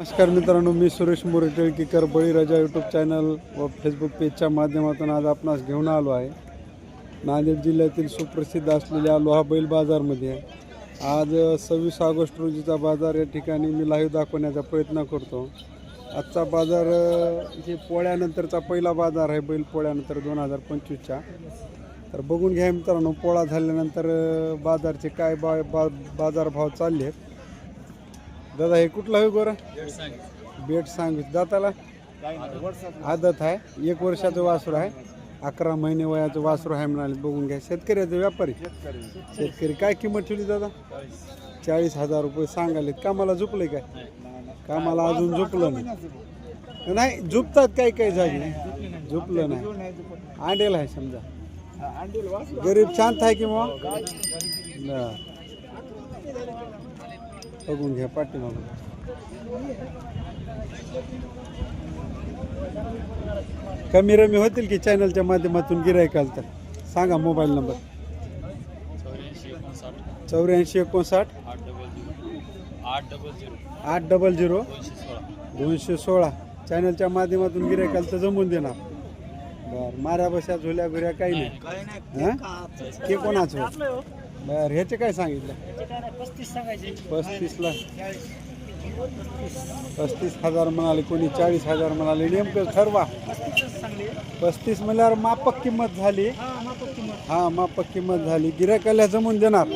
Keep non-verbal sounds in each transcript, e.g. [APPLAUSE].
नमस्कार मित्रांनो मी Suresh More Tilakikar Baliraja YouTube channel व फेसबुक पेजच्या माध्यमातून आज आपणास घेऊन आलो आहे. नांदेड जिल्ह्यातील सुप्रसिद्ध असलेल्या लोहा बैल बाजारमध्ये आज सव्वीस ऑगस्ट रोजीचा बाजार या ठिकाणी मी लाईव्ह दाखवण्याचा प्रयत्न करतो. आजचा बाजार हे पोळ्यानंतरचा पहिला बाजार आहे बैल पोळ्यानंतर दोन हजार पंचवीसच्या. तर बघून घ्या मित्रांनो पोळा झाल्यानंतर बाजारचे काय बा बाजारभाव चालले आहेत दादा हे कुठला आहे गोरा? बेट सांग दाताला? आदत आहे. एक वर्षाचं वासरू आहे. अकरा महिने वयाचं वासरू आहे म्हणाले. बघून घ्या. शेतकऱ्याचे व्यापारी. शेतकरी. काय किंमत ठेवली दादा? चाळीस हजार रुपये सांगाले कामाला झुपले काय? कामाला अजून झुपलं नाही. नाही झुपतात काही काही जागी. झुपलं नाही आंडेल आहे समजा. गरीब शांत आहे की मग? बरं. बघून घ्या पाठीमागून कमी रमी होतील की चॅनलच्या माध्यमातून गिरायकाल तर सांगा मोबाईल नंबर. चौऱ्याऐंशी एकोणसाठ. आठ डबल झिरो. दोनशे सोळा. चॅनलच्या माध्यमातून गिरायकाल तर जमून देणार. बर माऱ्या बशा झुल्या घुऱ्या काही नाही. हा? ते कोणाचं? बर ह्याचे काय सांगितलं? पस्तीस सांगायचे. पस्तीसला. पस्तीस हजार म्हणाले कोणी चाळीस हजार म्हणाले. नेमकं ठरवा. पस्तीस म्हणल्यावर मापक किंमत झाली. हा मापक किंमत. हा मापक किंमत झाली. गिरायकाला जमून देणार.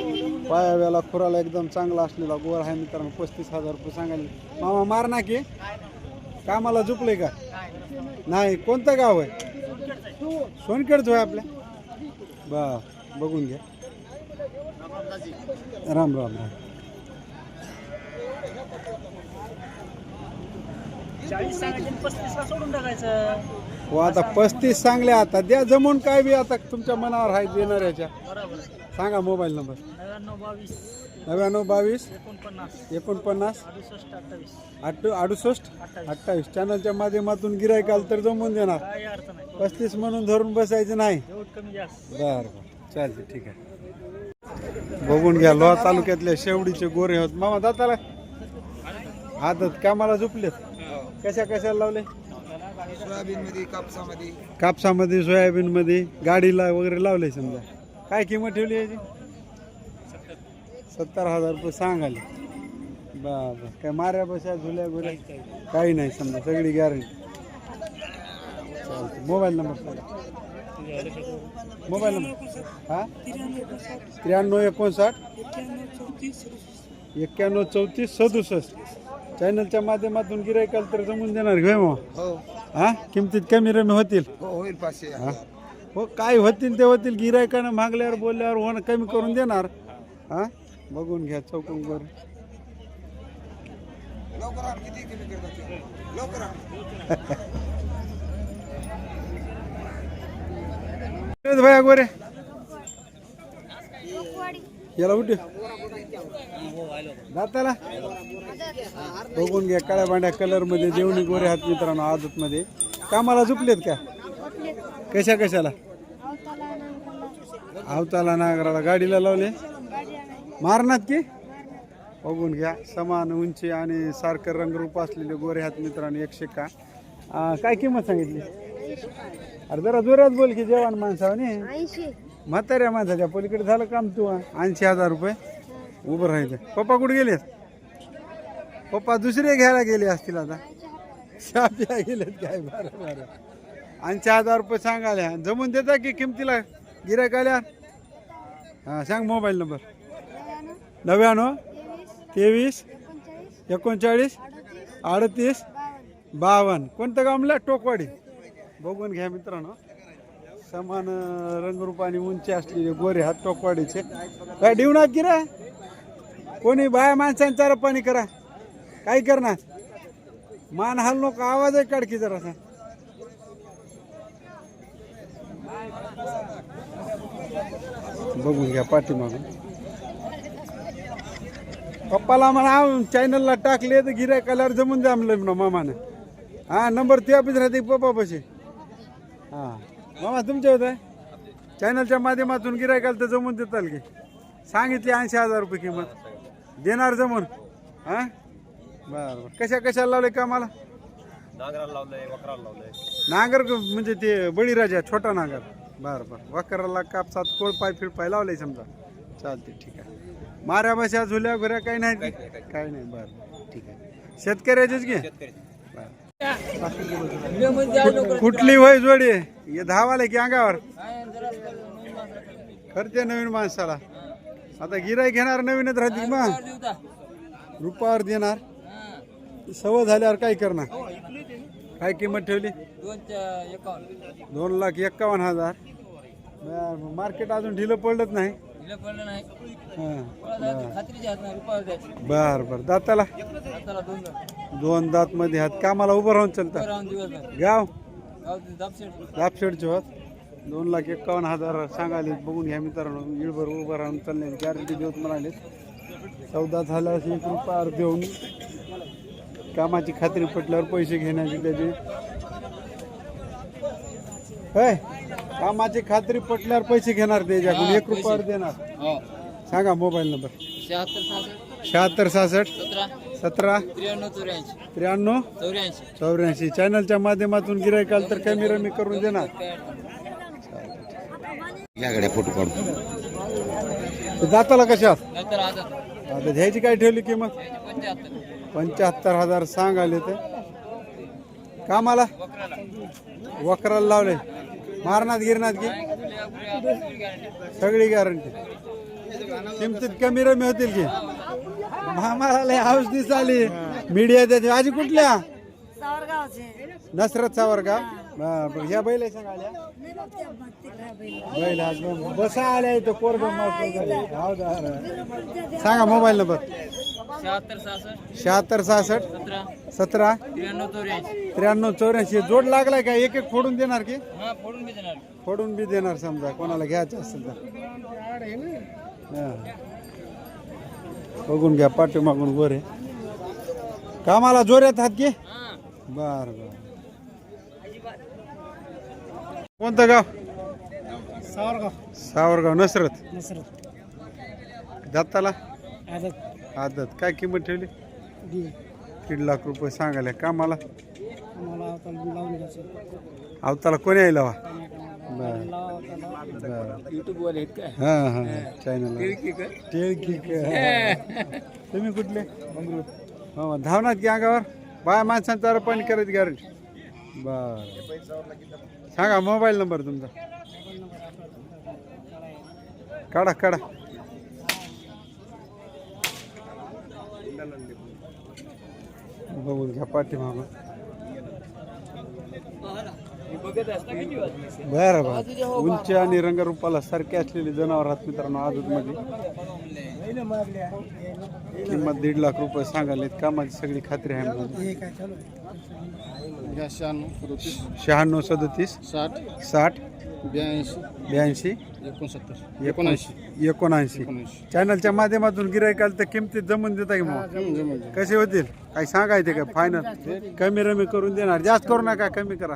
पायाव्याला खुराला एकदम चांगला असलेला गोळ आहे मित्रांनो. पस्तीस हजार रुपये सांगायला. मामा मार ना की. कामाला झुकले का? नाही. कोणतं गाव आहे? सोनखेडचं आहे आपल्या? बा बघून घ्या. राम राम राम. चाळीस सांगायचे पस्तीसला सोडून टाकायचं. हो आता पस्तीस सांगले आता. द्या जमून काय बी आता तुमच्या मनावर आहे देणाऱ्याच्या बरोबर. सांगा मोबाईल नंबर. नव्याण्णव बावीस. नव्याण्णव बावीस. एकोणपन्नास. एकोणपन्नास. अडुसष्ट अठ्ठावीस. अडुसष्ट? अठ्ठावीस. चॅनलच्या माध्यमातून गिरायकाल तर जमून देणार. काय अर्थ नाही. पस्तीस म्हणून धरून बसायचं नाही. एवढं कमी जास्त. बर बर. चालते ठीक आहे. बघून घ्या. लोहा तालुक्यातल्या शेवडीचे गोरे होत. मामा दाताला. आदत कामाला झोपलेत. कशा कशाला लावले? सोयाबीन मध्ये कापसामध्ये. कापसामध्ये सोयाबीन मध्ये गाडीला वगैरे लावले समजा. काय किंमत ठेवली याची? सत्तर हजार रुपये सांगाले बर काय माऱ्या बशा झुल्या गुल्या. काही नाही समजा. सगळी गॅरंटी चालते मोबाईल नंबर सांगा. Mobile number. हा? त्र्याण्णव एकोणसाठ. एक्क्याण्णव चौतीस सदुसष्ट. चॅनलच्या माध्यमातून गिरायकाल तर जमून देणार घेऊ मग हो. हा? किमतीत कमी रमी होतील? हो होईल पाचशे. हा. हो काय होतील ते होतील? गिरायकानं मागल्यावर बोलल्यावर होणं कमी करून देणार. हा? बघून घ्या चौकून बरं लवकर? लवकर [LAUGHS] आण. ए गोरे याला उठ. दाताला. बघून घ्या काळ्या भांड्या कलरमध्ये जेवणी गोरे हात मित्रांनो आदत मध्ये. कामाला झुपलेत का? कशा कशाला? आवताला नागराला गाडीला लावले? मारणार की? बघून घ्या समान उंची आणि सारखं रंगरूप असलेले गोरे हात मित्रांनो एकशे का. आ, काय किंमत सांगितली? अरे जरा जोरात बोल की जेवण माणसाने ऐंशी. म्हाताऱ्या माणसाच्या पलीकडे झालं काम तू ऐंशी हजार रुपये. उभं राहायचं. पप्पा कुठे गेलेत? पप्पा दुसरे घ्यायला गेले असतील आता. चहा प्या गेलेत काय? बरं बरं. ऐंशी हजार रुपये सांगाल्या जमून देता की किमतीला? गिरायक आल्या? हां सांग मोबाईल नंबर. नव्याण्णव. तेवीस. एकोणचाळीस. अडतीस. बावन्न. कोणतं गाव म्हणलं टोकवाडी. बघून घ्या मित्रांनो. समान अं, रंगरूप आणि उंची असलेले गोरे हात टोकवाडीचे. काय डिवणार की कोणी बाया माणसांचा पाणी करा. काय करणार? मान हाल नको आवाज आहे काढकी जरासा. बघून घ्या पाठीमागून. पप्पाला म्हणा चॅनलला टाकले तर गिरायकाला जमून द्या म्हणा मामानं. हा नंबर ते ऑफिस राहते पप्पा पशी हा मामा तुमच्या होत आहे? चॅनलच्या माध्यमातून गिरायकाला तर जमून देताल की? सांगितली ऐंशी हजार रुपये किंमत. देणार जमून. हा? बरं बरं. कशा कशाला लावले कामाला? नांगराला लावलंय वकराला लावलंय. नांगर क- म्हणजे ते बळीराजा छोटा नांगर. बरं बरं. वकराला कापसात कोळ पाय फिळ पाय लावले समजा. चालते ठीक आहे. माऱ्या बशा झुल्या घुऱ्या काही नाही? काही नाही बरं ठीक आहे. शेतकऱ्याचेच घे. कुठली वय जोडी हे धावाले की अंगावर? खर्च नवीन माणसाला. आता गिराय घेणार नवीनच राहते मग. रुपावर देणार. सवय झाल्यावर काय करणार? काय किंमत ठेवली? दोन लाख एक्कावन्न हजार. मार्केट अजून ढिलं पडलंच नाही. बर. बर दाताला? दोन दात. मध्ये हात. कामाला उभं राहून चालतं गाव? दापशेडचे होत. दोन लाख एक्कावन्न हजार सांगाले बघून घ्या मित्रांनो. इळभर उभं राहून चालण्याची गॅरंटी देऊत म्हणाले चौदा झाल्यास एक रुपया देऊन. कामाची खात्री पटल्यावर पैसे घेण्याची त्याची. कामाची खात्री पटल्यावर पैसे घेणार त्याच्याकडून एक रुपयावर देणार सांगा मोबाईल नंबर. शहात्तर सहासष्ट. सतरा. त्र्याण्णव चौऱ्याऐंशी. त्र्याण्णव. चौऱ्याऐंशी. चौऱ्याऐंशी. चॅनलच्या माध्यमातून गिरायकाल तर कमी रमी करून देणार. याकडे फोटो दाताला कशा? नंतर आता आता घ्यायची काय ठेवली किंमत? पंच्याहत्तर. पंच्याहत्तर हजार सांग आले ते. कामाला? वकराला लावले. मारणात गिरणात की? सगळी गॅरंटी किमतीत कमी रमी होतील की? मामाला हाऊस दिस आली मीडिया त्याची आजी कुठल्या? सावरगावचे. नसरत सावरगाव? बरं. ह्या बैल सांग आल्या. बैल. आज बसा आल्या इथं. कोरड सांगा मोबाईल नंबर. शहात्तर सहासष्ट. शहात्तर सहासष्ट. सतरा. सतरा. त्र्याण्णव चौऱ्याऐंशी. त्र्याण्णव चौऱ्याऐंशी. जोड लागलाय का? एक एक फोडून देणार की? हा फोडून बी देणार. फोडून बी देणार समजा. कोणाला घ्यायचं असेल तर. हा. बघून घ्या पाठीमागून गोरे कामाला जोऱ्यात हात घे हा. बर बर. कोणतं गाव? सावरगाव. सावरगाव नसरत. नसरत. दत्ताला? आदत. आदत. काय किंमत ठेवली? दीड. लाख रुपये सांगायला. कामाला? आम्हाला आता लावून घ्यायचं. अवताला कोणी यायला वा बर. बर. युट्यूबवाले आहेत काय? हा हा चॅनल टिळकी [LAUGHS] तुम्ही कुठले? हो धावनात की अंगावर? बाया माणसांचा अर्पण करत गॅरंटी बर. सांगा मोबाईल नंबर तुमचा. काढा काढा. बघून घ्या पाठीमागं बरं बरं. उंची आणि रंगरूपाला सारखे असलेले जनावर आहात मित्रांनो आजूमध्ये किंमत दीड लाख रुपये सांगाले कामाची सगळी खात्री आहे मला. शहाण्णव सदोतीस. शहाण्णव सदतीस. साठ. साठ. ब्याऐंशी. ब्याऐंशी? एकोणसत्तर. एकोणऐंशी. एकोणऐंशी. चॅनलच्या माध्यमातून गिरायकाल तर किमतीत जमून देता की मग? कसे होतील? काही सांगायचे का? फायनल कमी रमी करून देणार. जास्त करू नका कमी करा.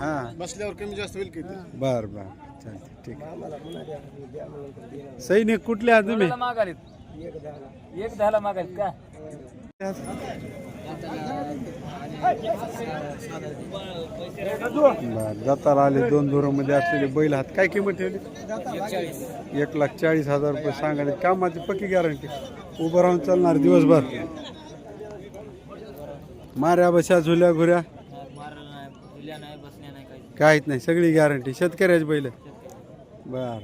हा बसल्यावर कमी जास्त होईल किती बर बर. चालते ठीक आहे. सैनिक कुठले आहात तुम्ही? मागालीत एक दहाला मागालीत का? बर जाताला आले दोन धुरामध्ये असलेले बैल हात काय किंमत ठेवली? एक लाख चाळीस हजार रुपये सांगायचे कामाची पक्की गॅरंटी उभं राहून चालणार दिवसभर. माऱ्या बशा झुल्या घुऱ्या. काहीच नाही सगळी गॅरंटी शेतकऱ्याची बैल बर.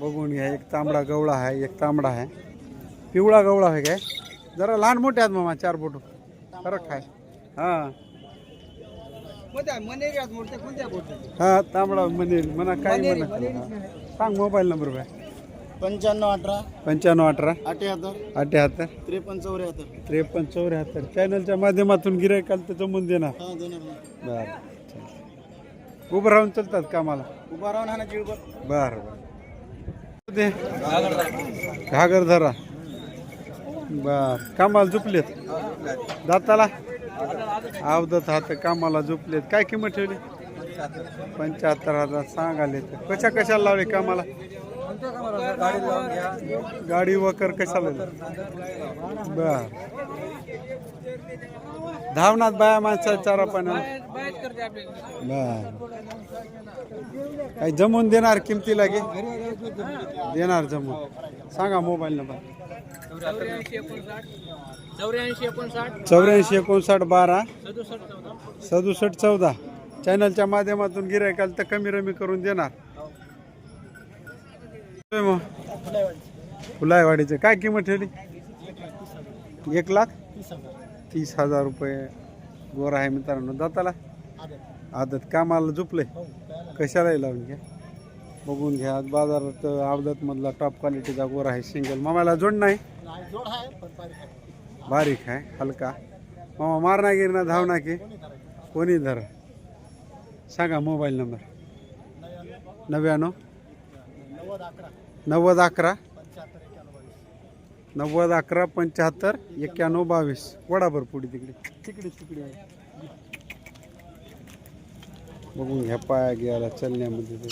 बघून घ्या एक तांबडा गवळा आहे एक तांबडा आहे. पिवळा गवळा आहे काय? जरा लहान मोठे आहेत मामा चार फोटो फरक आहे. हां. हा तांबडा म्हणजे म्हणा काय म्हणा. सांग मोबाईल नंबर बाय पंच्याण्णव अठरा. पंच्याण्णव अठरा. अठ्याहत्तर. अठ्याहत्तर. त्रेपन्न चौऱ्याहत्तर. त्रेपन्न चौऱ्याहत्तर. चॅनलच्या माध्यमातून गिरायकाल तर जमून देणार. हा देणार बरं. उभं राहून चालतात कामाला. उभा राहून हा जीव बर बर. ते घागर धरा. बर कामाला झुपलेत? दाताला? अवदत हात कामाला झुपलेत. काय किंमत ठेवली? पंच्याहत्तर हजार सांगाले ते कशा कशाला लावले कामाला? गाडी वकर कशाला बर. धावनात बाया माणसा चारा पण बर. काही जमून देणार किमतीला लागे देणार जमून. सांगा मोबाईल नंबर. चौऱ्याऐंशी एकोणसाठ बारा. सदुसष्ट चौदा. चॅनलच्या माध्यमातून गिरायकाल तर कमी रमी करून देणार. मग? फुलायवाडीचे. काय किंमत ठेवली? एक लाख? तीस हजार रुपये. गोर आहे मित्रांनो. दाताला? आदत. कामाला झुपले कशालाही लावून घ्या? बघून घ्या. आज बाजारात आदत मधला टॉप क्वालिटीचा गोर आहे सिंगल मामाला जोड नाही? आहे बारीक आहे. हलका. मामा मारना गिरणा धावना की? कोणी धर? सांगा मोबाईल नंबर. नव्याण्णव? नव्वद अकरा. नव्वद अकरा पंच्याहत्तर एक्क्याण्णव बावीस. वडाभर पुढे तिकडे. तिकडे तिकडे. बघून घ्या पाया घ्यायला चलण्यामध्ये ते.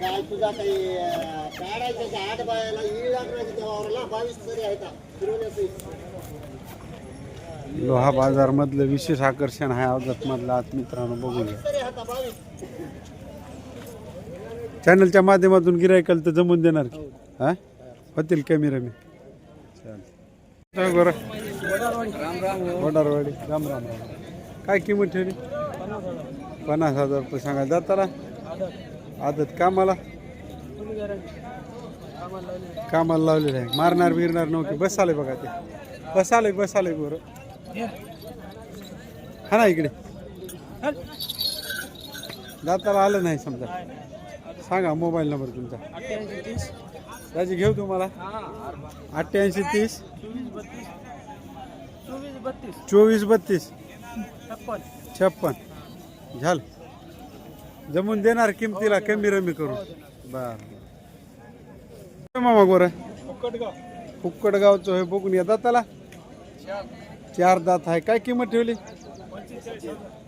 काय तुझा काही काढायचं आठ बायाला येईल बावीस तरी आहे का फिरवण्याचं. लोहा बाजार मधलं विशेष आकर्षण आहे अवजात आत मित्रांनो बघून घ्या चॅनलच्या माध्यमातून गिरायकाल तर जमून देणार की. हा? होतील कमी रमी चालेल बरं. वडारवाडी. राम राम राम. काय किंमत ठेवली? पन्नास हजार रुपये सांगा जाताना? आदत कामाला? कामाला लावलेलं आहे. मारणार बिरणार नव्हते. बस आले बघा ते. बस आले बस आले बरं. हा ना इकडे. दाताला आलं नाही समजा. सांगा मोबाईल नंबर तुमचा. त्याची घेऊ तुम्हाला? अठ्ठ्याऐंशी तीस. चोवीस बत्तीस. छप्पन. झाल. जमून देणार किमतीला कमी रमी करू बर मामा गोर. फुक्कडगावचं हे बघून या दाताला. चार दात आहे. काय किंमत ठेवली?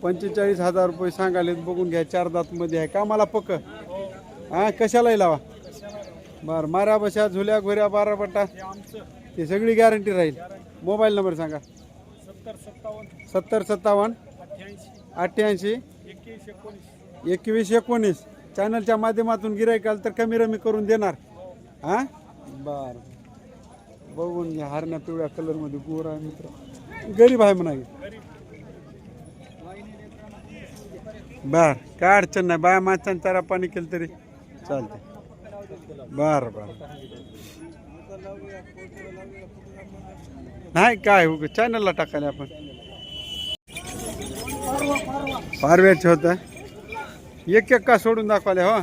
पंचेचाळीस हजार रुपये सांगाले बघून घ्या चार दात मध्ये आहे. कामाला पक. हा कशालाही लावा? बर मारा बशा झुल्या घोऱ्या बारा पट्टा ते सगळी गॅरंटी राहील. मोबाईल नंबर सांगा. सत्तर सत्तावन्न. अठ्ठ्याऐंशी. एकवीस एकोणीस. चॅनलच्या माध्यमातून गिरायकाल तर कमी रमी करून देणार. हा? बर. बघून घ्या हरण्या पिवळ्या कलरमध्ये गोर आहे मित्र. गरीब आहे म्हणा की. बर काय अडचण नाही. बाया माणसांनी चारा पाणी केलं तरी चालते बर बर. नाही काय हो चॅनलला टाकायला आपण. पारव्याचे होत. एक एक का सोडून दाखवले हो?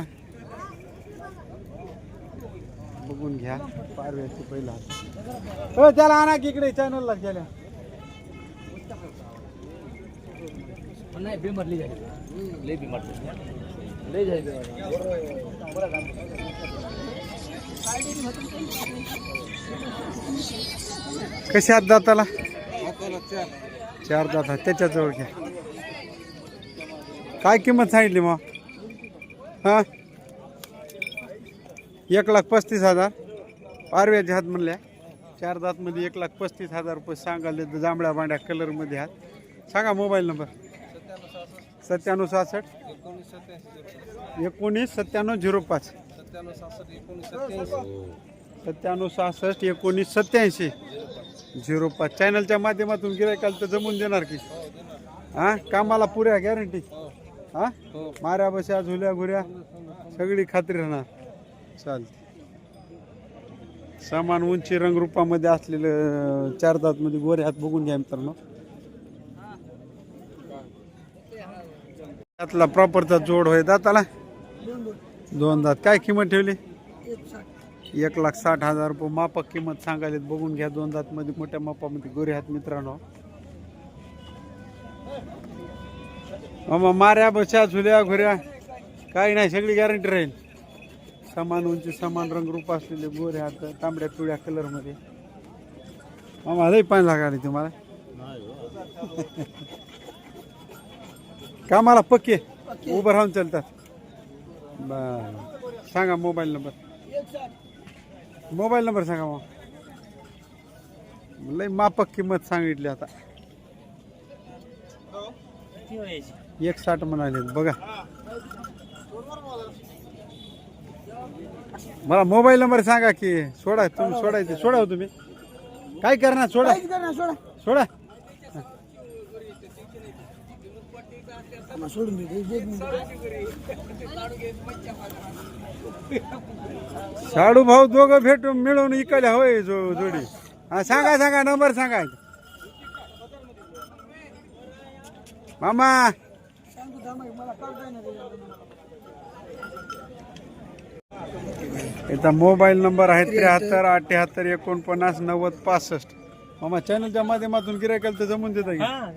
बघून घ्या पारव्याचे पहिला. हो त्याला आणा की इकडे चॅनलला गेल्या. नाही बिमरली झाली लय बिमर लय झाली कशा हात दाताला? चार. दात आहेत त्याच्याजवळ घ्या. काय किंमत सांगितली मग? हा? एक लाख पस्तीस हजार. पारव्याचे हात म्हणल्या. चार दातमध्ये एक लाख पस्तीस हजार रुपये सांगाले जांभळ्या बांड्या कलरमध्ये हात. सांगा मोबाईल नंबर. सत्त्याण्णव सहासष्ट. एकोणीस सत्त्याण्णव झिरो पाच. सत्त्याण्णव सहासष्ट एकोणीस सत्याऐंशी झिरो पाच. चॅनलच्या माध्यमातून गिरायकाल तर जमून देणार की. हा? कामाला पुऱ्या गॅरंटी हा? माऱ्या बशा झुल्या घुऱ्या. सगळी खात्री राहणार. चालते समान उंची रंगरूपामध्ये असलेलं चार दातमध्ये गोरे हात बघून घ्या मित्रांनो. त्यातला प्रॉपरचा जोड होय दाताला? दोन दात. काय किंमत ठेवली? एक लाख साठ हजार रुपये. मापक किंमत सांगायला बघून घ्या दोन दात मध्ये मोठ्या मापामध्ये गोरे हात मित्रांनो. मामा माऱ्या बशा झुल्या घुऱ्या. काही नाही सगळी गॅरंटी राहील. समान उंची समान रंगरूप असलेले गोरे हात तांबड्या पिवळ्या कलरमध्ये. मामा लई पाणी लागले तुम्हाला. [LAUGHS] कामाला पक्के. उभं राहून चालतात. बर. सांगा मोबाईल नंबर. मोबाईल नंबर सांगा मग. लय मापक किंमत सांगितली आता. एक साठ म्हणाले बघा. मला मोबाईल नंबर सांगा की सोडा तुम्ही सोडायचे. सोडा हो तुम्ही. काय करणार सोडा. सोडा. साडू भाऊ दोघं भेटून मिळून इकडे होय जो जोडी. हा सांगा सांगा नंबर सांगा. मामा. याचा मोबाईल नंबर आहे त्र्याहत्तर. अठ्याहत्तर एकोणपन्नास नव्वद पासष्ट. मामा चॅनलच्या माध्यमातून गिरायकाला तर जमून देता हा.